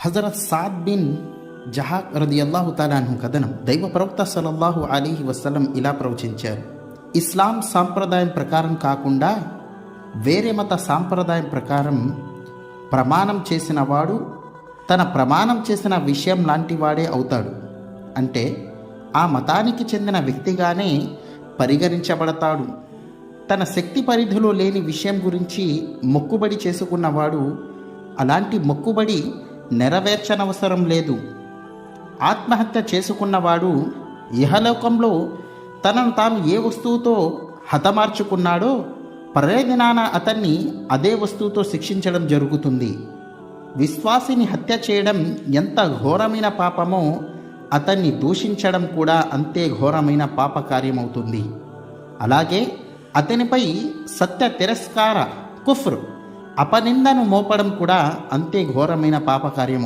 Hazrat Saad bin Zahak రదియల్లాహు తాలాను కథనం. దైవ ప్రవక్త సలల్లాహు అలీహి వసలం ఇలా ప్రవచించారు. ఇస్లాం సాంప్రదాయం ప్రకారం కాకుండా వేరే మత సాంప్రదాయం ప్రకారం ప్రమాణం చేసిన వాడు తన ప్రమాణం చేసిన విషయం లాంటి వాడే అవుతాడు. అంటే ఆ మతానికి చెందిన వ్యక్తిగానే పరిగణించబడతాడు. తన శక్తి పరిధిలో లేని విషయం గురించి మొక్కుబడి చేసుకున్నవాడు అలాంటి మొక్కుబడి నెరవేర్చనవసరం లేదు. ఆత్మహత్య చేసుకున్నవాడు ఇహలోకంలో తనను తాను ఏ వస్తువుతో హతమార్చుకున్నాడో పర్యదినాన అతన్ని అదే వస్తువుతో శిక్షించడం జరుగుతుంది. విశ్వాసిని హత్య చేయడం ఎంత ఘోరమైన పాపమో అతన్ని దూషించడం కూడా అంతే ఘోరమైన పాప కార్యమవుతుంది. అలాగే అతనిపై సత్య తిరస్కార కుఫ్రు అపనిందను మోపడం కూడా అంతే ఘోరమైన పాపకార్యము.